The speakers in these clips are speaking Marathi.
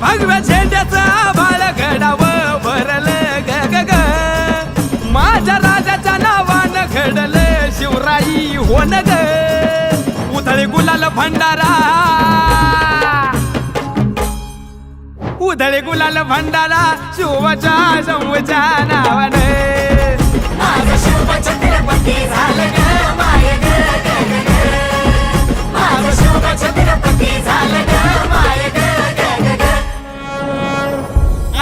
भगव्या झेंड्याचा बाळ घडाव भरल ग ग ग. माझ्या राजाच्या नावानं घडल शिवराई होन ग. उधळे गुलाल भंडारा. उधळे गुलाल भंडारा शिवच्या शंभूच्या नावानं.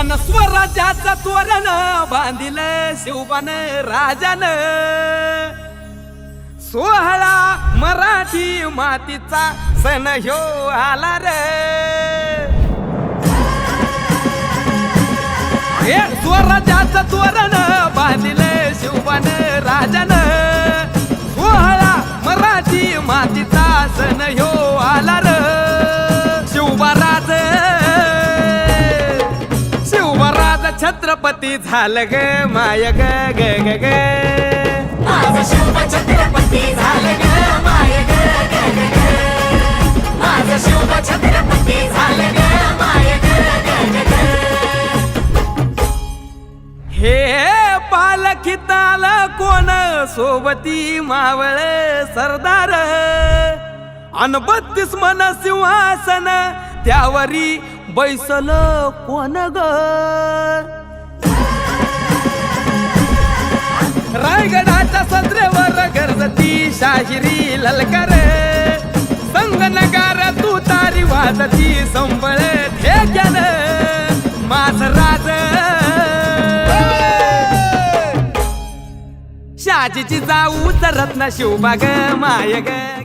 अन स्वराज्याचं तोरण बांधिल शिवबान राजान. सोहळा मराठी मातीचा सण ह्यो आला रे. हे स्वराज्याचं तोरण बांधिल छत्रपती झालं ग माय ग ग ग ग माझं शिव छत्रपती झालं ग माय ग ग ग ग. माझं शिव छत्रपती झालं ग माय ग ग ग ग. हे पालखीत आलं कोण सोबती मावळ सरदार अन बत्तीस मन सिंहासन त्यावरी बैसल कोण ग? रायगडाच्या सदरेवर गरजती शाहिरी ललकर. संगनगार तू तारी वाजती संबळ ठेक्यान. माझ राज. शाजीची जाऊ रत्न शिवबाग माय ग.